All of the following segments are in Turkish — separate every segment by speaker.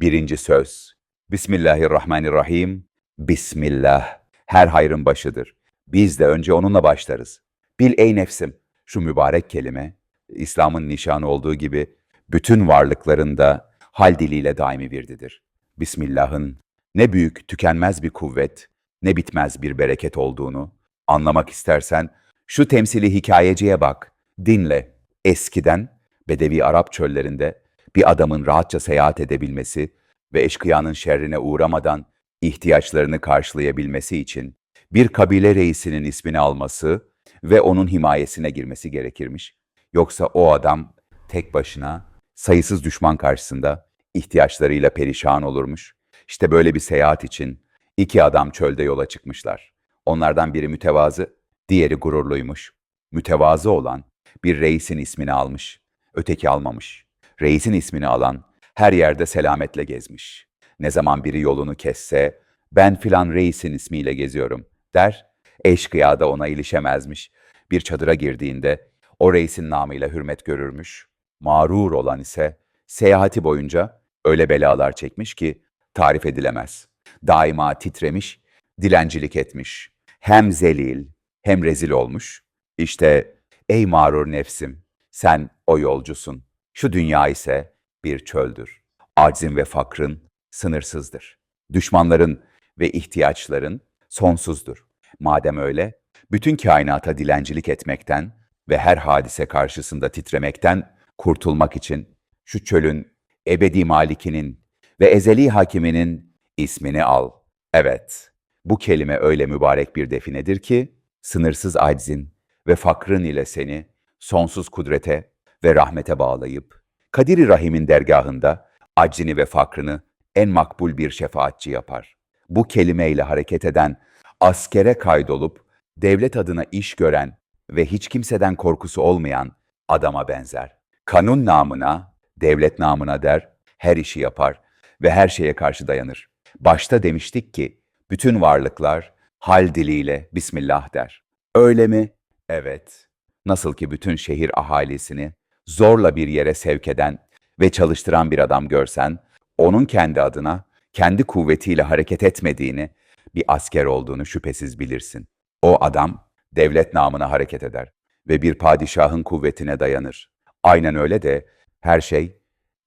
Speaker 1: Birinci söz. Bismillahirrahmanirrahim. Bismillah. Her hayrın başıdır. Biz de önce onunla başlarız. Bil ey nefsim, şu mübarek kelime, İslam'ın nişanı olduğu gibi bütün varlıklarında hal diliyle daimi virdidir. Bismillah'ın ne büyük, tükenmez bir kuvvet, ne bitmez bir bereket olduğunu anlamak istersen şu temsili hikayeciye bak, dinle. Eskiden Bedevi Arap çöllerinde bir adamın rahatça seyahat edebilmesi ve eşkıyanın şerrine uğramadan ihtiyaçlarını karşılayabilmesi için bir kabile reisinin ismini alması ve onun himayesine girmesi gerekirmiş. Yoksa o adam tek başına sayısız düşman karşısında ihtiyaçlarıyla perişan olurmuş. İşte böyle bir seyahat için iki adam çölde yola çıkmışlar. Onlardan biri mütevazı, diğeri gururluymuş. Mütevazı olan bir reisin ismini almış, öteki almamış. Reisin ismini alan her yerde selametle gezmiş. Ne zaman biri yolunu kesse, ben filan reisin ismiyle geziyorum der, eşkıya da ona ilişemezmiş. Bir çadıra girdiğinde o reisin namıyla hürmet görürmüş. Mağrur olan ise seyahati boyunca öyle belalar çekmiş ki tarif edilemez. Daima titremiş, dilencilik etmiş. Hem zelil hem rezil olmuş. İşte ey mağrur nefsim, sen o yolcusun. Şu dünya ise bir çöldür. Aczin ve fakrın sınırsızdır. Düşmanların ve ihtiyaçların sonsuzdur. Madem öyle, bütün kainata dilencilik etmekten ve her hadise karşısında titremekten kurtulmak için şu çölün ebedi malikinin ve ezeli hakiminin ismini al. Evet, bu kelime öyle mübarek bir definedir ki, sınırsız aczin ve fakrın ile seni sonsuz kudrete ve rahmete bağlayıp, Kadir-i Rahim'in dergahında aczini ve fakrını en makbul bir şefaatçi yapar. Bu kelimeyle hareket eden, askere kaydolup, devlet adına iş gören ve hiç kimseden korkusu olmayan adama benzer. Kanun namına, devlet namına der, her işi yapar ve her şeye karşı dayanır. Başta demiştik ki, bütün varlıklar hal diliyle Bismillah der. Öyle mi? Evet. Nasıl ki bütün şehir ahalisini zorla bir yere sevk eden ve çalıştıran bir adam görsen, onun kendi adına, kendi kuvvetiyle hareket etmediğini, bir asker olduğunu şüphesiz bilirsin. O adam devlet namına hareket eder ve bir padişahın kuvvetine dayanır. Aynen öyle de her şey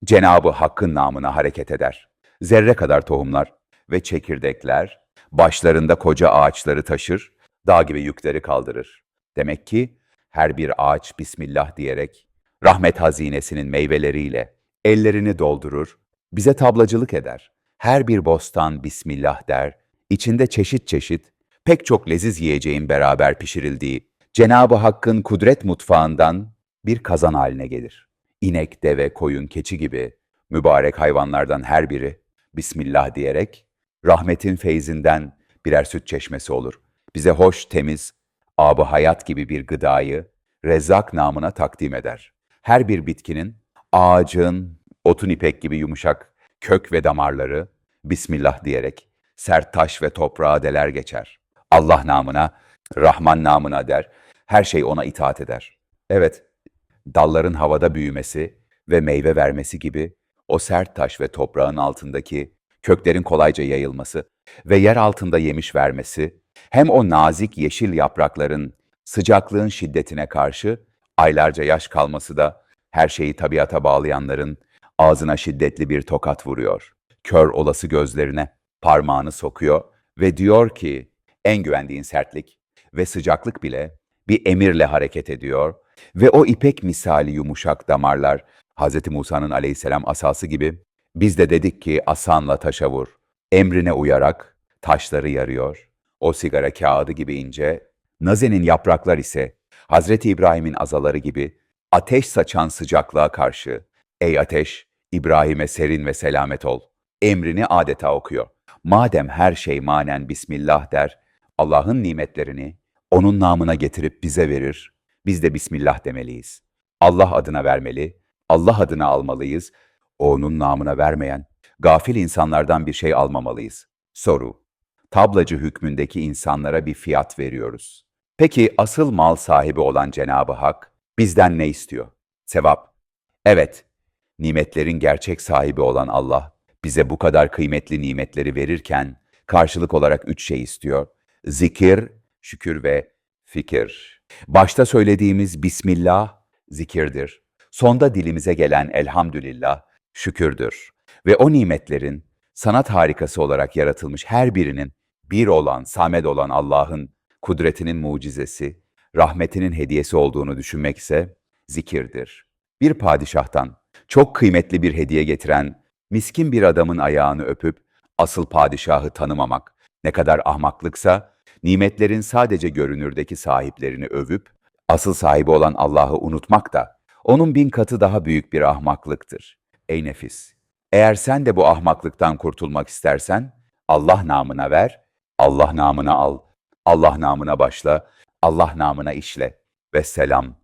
Speaker 1: Cenabı Hakk'ın namına hareket eder. Zerre kadar tohumlar ve çekirdekler başlarında koca ağaçları taşır, dağ gibi yükleri kaldırır. Demek ki her bir ağaç Bismillah diyerek rahmet hazinesinin meyveleriyle ellerini doldurur, bize tablacılık eder. Her bir bostan Bismillah der, içinde çeşit çeşit pek çok leziz yiyeceğin beraber pişirildiği Cenab-ı Hakk'ın kudret mutfağından bir kazan haline gelir. İnek, deve, koyun, keçi gibi mübarek hayvanlardan her biri Bismillah diyerek rahmetin feyzinden birer süt çeşmesi olur. Bize hoş, temiz, abı hayat gibi bir gıdayı Rezzak namına takdim eder. Her bir bitkinin, ağacın, otun ipek gibi yumuşak kök ve damarları Bismillah diyerek sert taş ve toprağa deler geçer. Allah namına, Rahman namına der, her şey ona itaat eder. Evet, dalların havada büyümesi ve meyve vermesi gibi o sert taş ve toprağın altındaki köklerin kolayca yayılması ve yer altında yemiş vermesi, hem o nazik yeşil yaprakların sıcaklığın şiddetine karşı aylarca yaş kalması da her şeyi tabiata bağlayanların ağzına şiddetli bir tokat vuruyor. Kör olası gözlerine parmağını sokuyor ve diyor ki en güvendiğin sertlik ve sıcaklık bile bir emirle hareket ediyor ve o ipek misali yumuşak damarlar Hz. Musa'nın aleyhisselam asası gibi biz de dedik ki asanla taşa vur. Emrine uyarak taşları yarıyor. O sigara kağıdı gibi ince, nazenin yapraklar ise Hazreti İbrahim'in azaları gibi ateş saçan sıcaklığa karşı ey ateş İbrahim'e serin ve selamet ol. Emrini adeta okuyor. Madem her şey manen Bismillah der, Allah'ın nimetlerini onun namına getirip bize verir, biz de Bismillah demeliyiz. Allah adına vermeli, Allah adına almalıyız, onun namına vermeyen, gafil insanlardan bir şey almamalıyız. Soru, tablacı hükmündeki insanlara bir fiyat veriyoruz. Peki asıl mal sahibi olan Cenab-ı Hak bizden ne istiyor? Sevap. Evet, nimetlerin gerçek sahibi olan Allah bize bu kadar kıymetli nimetleri verirken karşılık olarak üç şey istiyor. Zikir, şükür ve fikir. Başta söylediğimiz Bismillah zikirdir. Sonda dilimize gelen elhamdülillah şükürdür. Ve o nimetlerin sanat harikası olarak yaratılmış her birinin bir olan, samed olan Allah'ın kudretinin mucizesi, rahmetinin hediyesi olduğunu düşünmek ise zikirdir. Bir padişahtan çok kıymetli bir hediye getiren miskin bir adamın ayağını öpüp asıl padişahı tanımamak ne kadar ahmaklıksa, nimetlerin sadece görünürdeki sahiplerini övüp asıl sahibi olan Allah'ı unutmak da onun bin katı daha büyük bir ahmaklıktır. Ey nefis! Eğer sen de bu ahmaklıktan kurtulmak istersen Allah namına ver, Allah namına al, Allah namına başla, Allah namına işle. Ve selam.